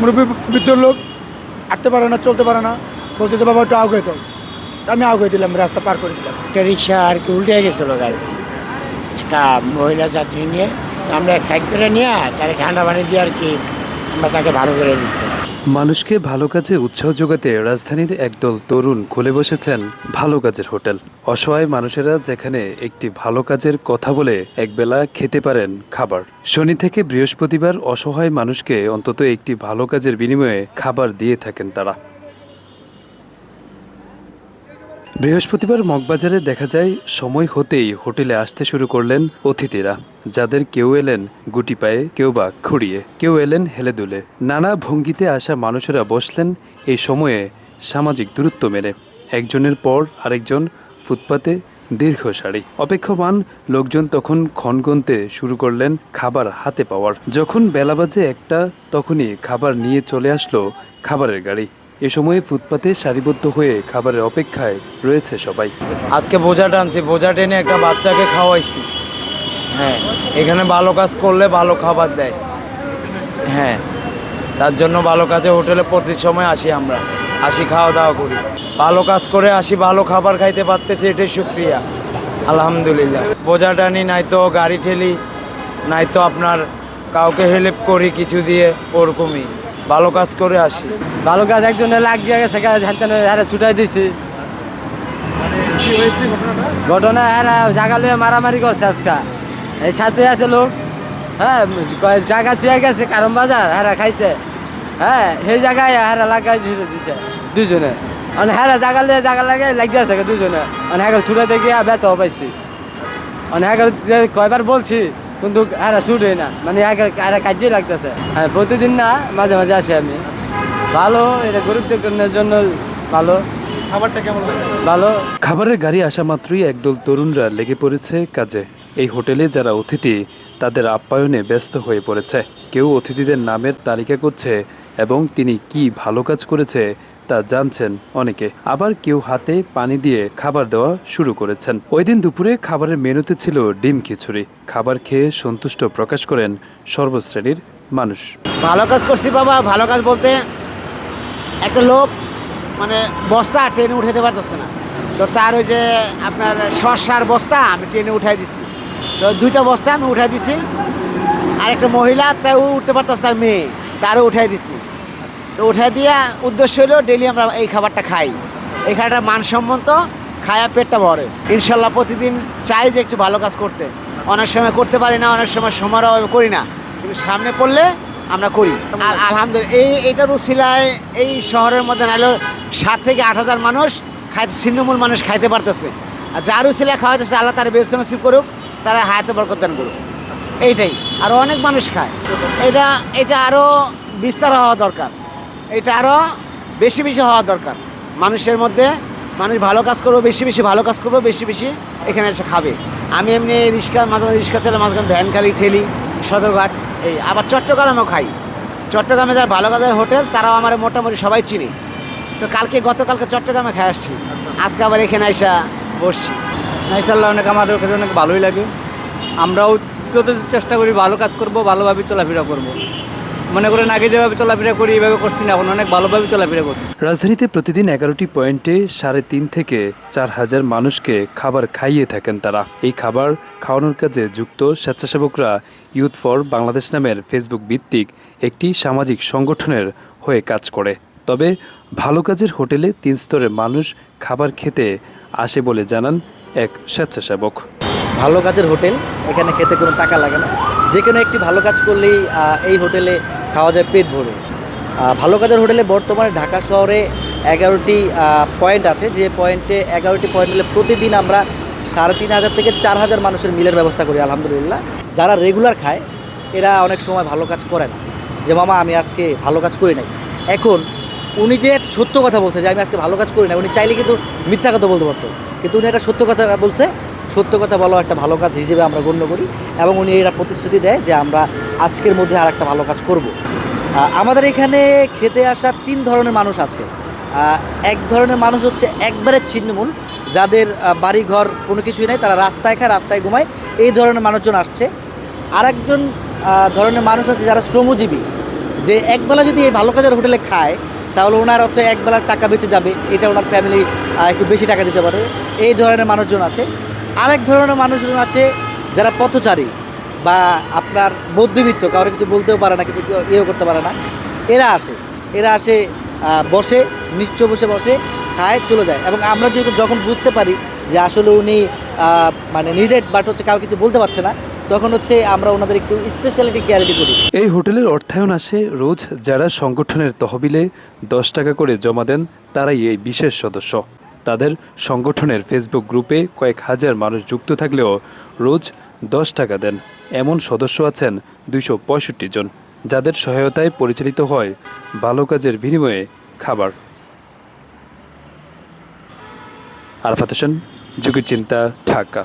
মুরব্বী বৃদ্ধ লোক হাঁটতে পারে না, চলতে পারে না। বলতেছে, বাবা, একটু আগে তো আমি আগে দিলাম, রাস্তা পার করে দিলাম। একটা রিক্সা আর কি উল্টে গেছিল গাড়ি। একটা মহিলা যাত্রী নিয়ে, আমরা এক সাইড করে নিয়ে, তার ঠান্ডা পানি দিয়ে আর কি ভালো করে দিচ্ছে মানুষকে ভালো কাজে উৎসাহ যোগাতে রাজধানীর একদল তরুণ খুলে বসেছেন ভালো কাজের হোটেল। অসহায় মানুষেরা যেখানে একটি ভালো কাজের কথা বলে একবেলা খেতে পারেন খাবার। শনি থেকে বৃহস্পতিবার অসহায় মানুষকে অন্তত একটি ভালো কাজের বিনিময়ে খাবার দিয়ে থাকেন তারা। বৃহস্পতিবার মগবাজারে দেখা যায়, সময় হতেই হোটেলে আসতে শুরু করলেন অতিথিরা, যাদের কেউ এলেন গুটি পায়ে, কেউ বা খুঁড়িয়ে, কেউ এলেন হেলে দুলে। নানা ভঙ্গিতে আসা মানুষেরা বসলেন এই সময়ে সামাজিক দূরত্ব মেনে। একজনের পর আরেকজন ফুটপাতে দীর্ঘ সারি। অপেক্ষমান লোকজন তখন ক্ষণ গুনতে শুরু করলেন খাবার হাতে পাওয়ার। যখন বেলা বাজে একটা, তখনই খাবার নিয়ে চলে আসলো খাবারের গাড়ি। এ সময়ে ফুটপাতে সারিবদ্ধ হয়ে খাবারের অপেক্ষায় রয়েছে সবাই। আজকে বোঝা টানছি, বোঝা টেনে একটা বাচ্চাকে খাওয়াইছি। হ্যাঁ এখানে ভালো কাজ করলে ভালো খাবার দেয়। হ্যাঁ তার জন্য ভালো কাজে হোটেলে প্রতি সময় আসি আমরা। আসি খাওয়া দাওয়া করি। ভালো কাজ করে আসি, ভালো খাবার খাইতে পারতেছি, এটাই শুক্রিয়া আলহামদুলিল্লাহ। বোঝা টানি, নাই তো গাড়ি ঠেলি, নাই তো আপনার কাউকে হেল্প করি কিছু দিয়ে, ওরকমই। ভালো কাজ করে আসি। ভালো কাজ একজনে লাগ দিয়ে গেছে, কাজ হারে ছুটাই দিছি। ঘটনা হ্যাঁ জায়গা লিয়ে মারামারি করছে আজকে। এই সাথে আছে লোক হ্যাঁ জায়গা চেয়ে গেছে, কারণ বাজার হ্যাঁ খাইতে। হ্যাঁ সেই জায়গায় হ্যাঁ লাগাই ছুটে দিছে দুজনে মানে হ্যাঁ জায়গা লিয়ে জায়গা লাগে লাগিয়ে আছে দুজনে মানে হ্যাঁ ছুটে দেখি ব্যথ পাইছি। মানে হ্যাঁ কয়বার বলছি কিন্তু হ্যাঁ ছুটে না। মানে হ্যাঁ কাজে লাগতেছে। হ্যাঁ প্রতিদিন না মাঝে মাঝে আসি আমি। ভালো এটা গরিবদের জন্য ভালো। খাবারটা কেমন ভালো। খাবারের গাড়ি আসা মাত্রই একদল তরুণরা লেগে পড়েছে কাজে। এই হোটেলে যারা অতিথি তাদের আপ্যায়নে ব্যস্ত হয়ে পড়েছে। কেউ অতিথিদের নামের তালিকা করছে এবং তিনি কি ভালো কাজ করেছে তা জানছেন অনেকে। আবার কেউ হাতে পানি দিয়ে খাবার দেওয়া শুরু করেছেন। ওই দিন দুপুরে খাবারের মেনুতে ছিল ডিম খিচুড়ি। খাবার খেয়ে সন্তুষ্ট প্রকাশ করেন সর্বশ্রেণীর মানুষ। ভালো কাজ করছি বাবা, ভালো কাজ বলতে একটা লোক মানে বস্তা ট্রেনে উঠাতে পারতেছে না। তো তার ওই যে আপনার শসার বস্তা আমি ট্রেনে উঠাই দিছি। তো দুইটা বস্তা আমি উঠাই দিছি। আর একটা মহিলা তাও উঠতে পারতেছে তার মেয়ে, তারও উঠাই দিছি। তো দিয়া উদ্দেশ্য হলো ডেলি আমরা এই খাবারটা খাই। এই খাবারটা মানসম্মত খায়া পেটটা ভরে। ইনশাল্লাহ প্রতিদিন চাই যে একটু ভালো কাজ করতে। অনেক সময় করতে পারি না, অনেক সময় সময়ের অভাবে করি না। কিন্তু সামনে পড়লে আমরা করি। আল- আলহামদুলিল্লাহ, এই এইটার উছিলায় এই শহরের মধ্যে নাহলে সাত থেকে আট হাজার মানুষ খাইতে, ছিন্নমূল মানুষ খাইতে পারতেছে। আর যার উছিলায় খাওয়াইতেছে, আল্লাহ তার ব্যস্ত নসিব করুক, তারা হায়াতে বরকদান করুক। এইটাই। আর অনেক মানুষ খায়। এটা এটা আরও বিস্তার হওয়া দরকার। এটা আরও বেশি বেশি হওয়া দরকার। মানুষের মধ্যে মানুষ ভালো কাজ করব, বেশি বেশি ভালো কাজ করব, বেশি বেশি এখানে এসে খাবে। আমি এমনি রিক্সা মাঝে মাঝে রিক্সা চালাই মাঝে মাঝে ভ্যান খালি ঠেলি, সদরঘাট, এই আবার চট্টগ্রামেও খাই। চট্টগ্রামে যারা ভালো কাজের হোটেল, তারাও আমার মোটামুটি সবাই চিনি। তো কালকে, গতকালকে চট্টগ্রামে খাই আসছি। আজকে আবার এখানে আইসা বসছি। ইনশাল্লাহ অনেক আমাদের কাছে অনেক ভালোই লাগে। আমরাও যত চেষ্টা করি, ভালো কাজ করব, ভালোভাবে চলাফেরা করব। মনে করেন আগে যেভাবে চলাফেরা করি এইভাবে করছি না, এখন অনেক ভালোভাবে চলাফেরা করছি। রাজধানীতে প্রতিদিন এগারোটি পয়েন্টে সাড়ে তিন থেকে চার হাজার মানুষকে খাবার খাইয়ে থাকেন তারা। এই খাবার খাওয়ানোর কাজে যুক্ত স্বেচ্ছাসেবকরা ইউথ ফর বাংলাদেশ নামের ফেসবুক ভিত্তিক একটি সামাজিক সংগঠনের হয়ে কাজ করে। তবে ভালো কাজের হোটেলে তিন স্তরের মানুষ খাবার খেতে আসে বলে জানান এক স্বেচ্ছাসেবক। ভালো কাজের হোটেল, এখানে খেতে কোনো টাকা লাগে না। যে কোনো একটি ভালো কাজ করলেই এই হোটেলে খাওয়া যায় পেট ভরে। ভালো কাজের হোটেলে বর্তমানে ঢাকা শহরে এগারোটি পয়েন্ট আছে। যে পয়েন্টে এগারোটি পয়েন্ট হলে প্রতিদিন আমরা সাড়ে তিন হাজার থেকে চার হাজার মানুষের মিলের ব্যবস্থা করি, আলহামদুলিল্লাহ। যারা রেগুলার খায়, এরা অনেক সময় ভালো কাজ করে না। যে, মামা, আমি আজকে ভালো কাজ করি নাই। এখন উনি যে সত্য কথা বলছে যে, আমি আজকে ভালো কাজ করি না উনি চাইলে কিন্তু মিথ্যা কথা বলতে পারতো। কিন্তু উনি একটা সত্য কথা বলছে সত্য কথা বলা একটা ভালো কাজ হিসেবে আমরা গণ্য করি এবং উনি এরা প্রতিশ্রুতি দেয় যে আমরা আজকের মধ্যে আর একটা ভালো কাজ করব। আমাদের এখানে খেতে আসা তিন ধরনের মানুষ আছে। এক ধরনের মানুষ হচ্ছে একবারে ছিন্নমূল, যাদের বাড়িঘর কোনো কিছুই নাই, তারা রাস্তায় খায়, রাস্তায় ঘুমায়, এই ধরনের মানুষজন আসছে। আরেকজন ধরনের মানুষ আছে যারা শ্রমজীবী, যে একবেলা যদি এই ভালো কাজের হোটেলে খায়, তাহলে ওনার অর্থ একবেলার টাকা বেঁচে যাবে, এটা ওনার ফ্যামিলি একটু বেশি টাকা দিতে পারবে এই ধরনের মানুষজন আছে। আরেক ধরনের মানুষজন আছে যারা পথচারী বা আপনার মধ্যবিত্ত কারও কিছু বলতেও পারে না, কিছু ইয়েও করতে পারে না। এরা আসে এরা আসে বসে, নিশ্চয় বসে বসে খায়, চলে যায়। এবং আমরা যদি যখন বুঝতে পারি যে আসলে উনি মানে নিডেড বাট হচ্ছে কাউ কিছু বলতে পারছে না, তখন হচ্ছে আমরা ওনাদের একটু স্পেশালিটি ক্যারিটি করি। এই হোটেলের অর্থায়ন আসে রোজ যারা সংগঠনের তহবিলে দশ টাকা করে জমা দেন, তারাই এই বিশেষ সদস্য। তাদের সংগঠনের ফেসবুক গ্রুপে কয়েক হাজার মানুষ যুক্ত থাকলেও রোজ দশ টাকা দেন। এমন সদস্য আছেন দুইশো পঁয়ষট্টি জন, যাদের সহায়তায় পরিচালিত হয় ভালো কাজের বিনিময়ে খাবার। আরফাত হোসেন, যুগের চিন্তা, ঢাকা।